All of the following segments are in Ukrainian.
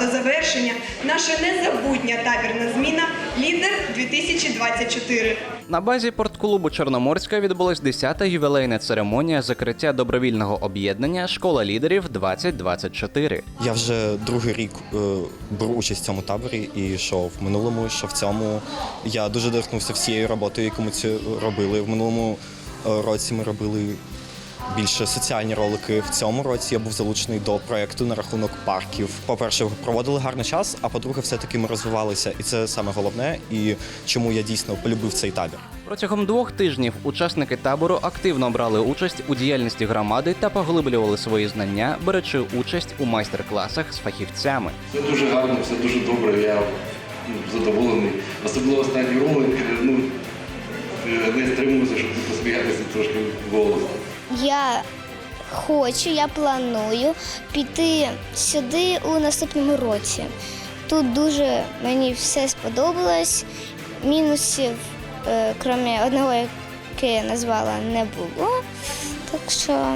до завершення наша незабутня табірна зміна Лідер 2024. На базі портклубу Чорноморська відбулась 10-та ювілейна церемонія закриття добровільного об'єднання Школа лідерів 2024. Я вже другий рік е, беру участь в цьому таборі, і що в минулому, що в цьому. Я дуже дихнувся всією роботою, яку ми робили. В минулому е, році ми робили більше соціальні ролики. В цьому році я був залучений до проєкту на рахунок парків. По-перше, проводили гарний час, а по-друге, все-таки ми розвивалися. І це саме головне, і чому я дійсно полюбив цей табір. Протягом двох тижнів учасники табору активно брали участь у діяльності громади та поглиблювали свої знання, беручи участь у майстер-класах з фахівцями. Все дуже гарно, все дуже добре. Я ну, задоволений. Особливо останній ролик. е, Ну, е, не стримуюся, щоб посміятися трошки в голос. Я хочу, я планую піти сюди у наступному році. Тут дуже мені все сподобалось. Мінусів, е, крім одного, яке я назвала, не було. Так що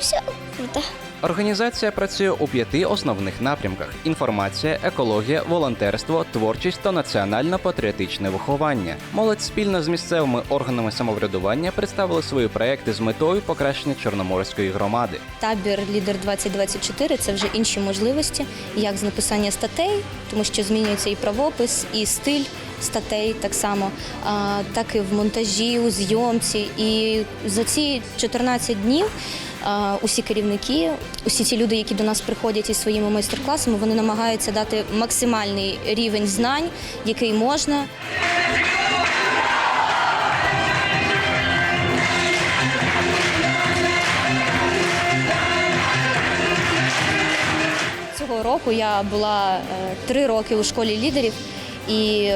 все круто. Організація працює у п'яти основних напрямках: інформація, екологія, волонтерство, творчість та національно-патріотичне виховання. Молодь спільно з місцевими органами самоврядування представили свої проекти з метою покращення чорноморської громади. Табір Лідер 2024 це вже інші можливості, як з написання статей, тому що змінюється і правопис, і стиль статей так само, так і в монтажі, у зйомці. І за ці 14 днів. Усі керівники, усі ті люди, які до нас приходять із своїми майстер-класами, вони намагаються дати максимальний рівень знань, який можна. Цього року я була е, три роки у школі лідерів, і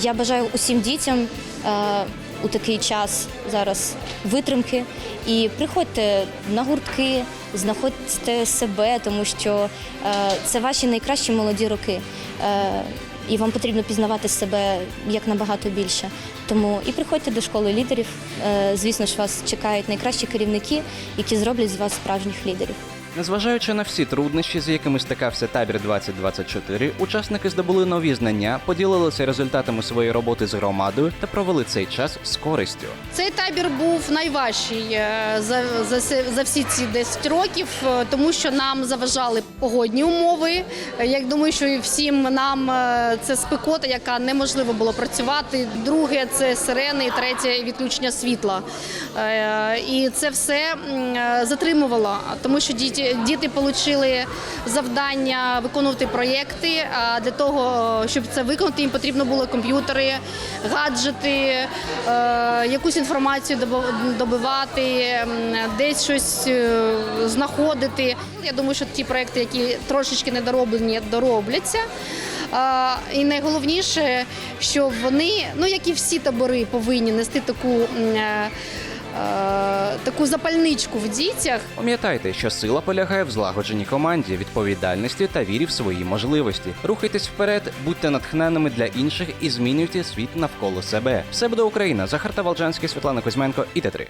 я бажаю усім дітям е, у такий час зараз витримки. І приходьте на гуртки, знаходьте себе, тому що е, це ваші найкращі молоді роки. Е, І вам потрібно пізнавати себе як набагато більше. Тому і приходьте до школи лідерів. Е, Звісно ж, вас чекають найкращі керівники, які зроблять з вас справжніх лідерів. Незважаючи на всі труднощі, з якими стикався табір 2024, учасники здобули нові знання, поділилися результатами своєї роботи з громадою та провели цей час з користю. Цей табір був найважчий е, за, за, за всі ці 10 років, е, тому що нам заважали погодні умови. Е, Як думаю, що і всім нам це спекота, яка неможливо було працювати. Друге це сирени, і третє відключення світла. І це все затримувало, тому що діти, діти отримали завдання виконувати проєкти. А для того, щоб це виконати, їм потрібно було комп'ютери, гаджети, е, якусь інформацію добивати, десь щось е, знаходити. Я думаю, що ті проекти, які трошечки недороблені, доробляться. І найголовніше, що вони, ну як і всі табори, повинні нести таку. Е, Таку запальничку в дітях, Пам'ятайте, що сила полягає в злагодженій команді, відповідальності та вірі в свої можливості. Рухайтесь вперед, будьте натхненими для інших і змінюйте світ навколо себе. Все буде Україна. Захар Тавалджанський, Світлана Кузьменко і Т3.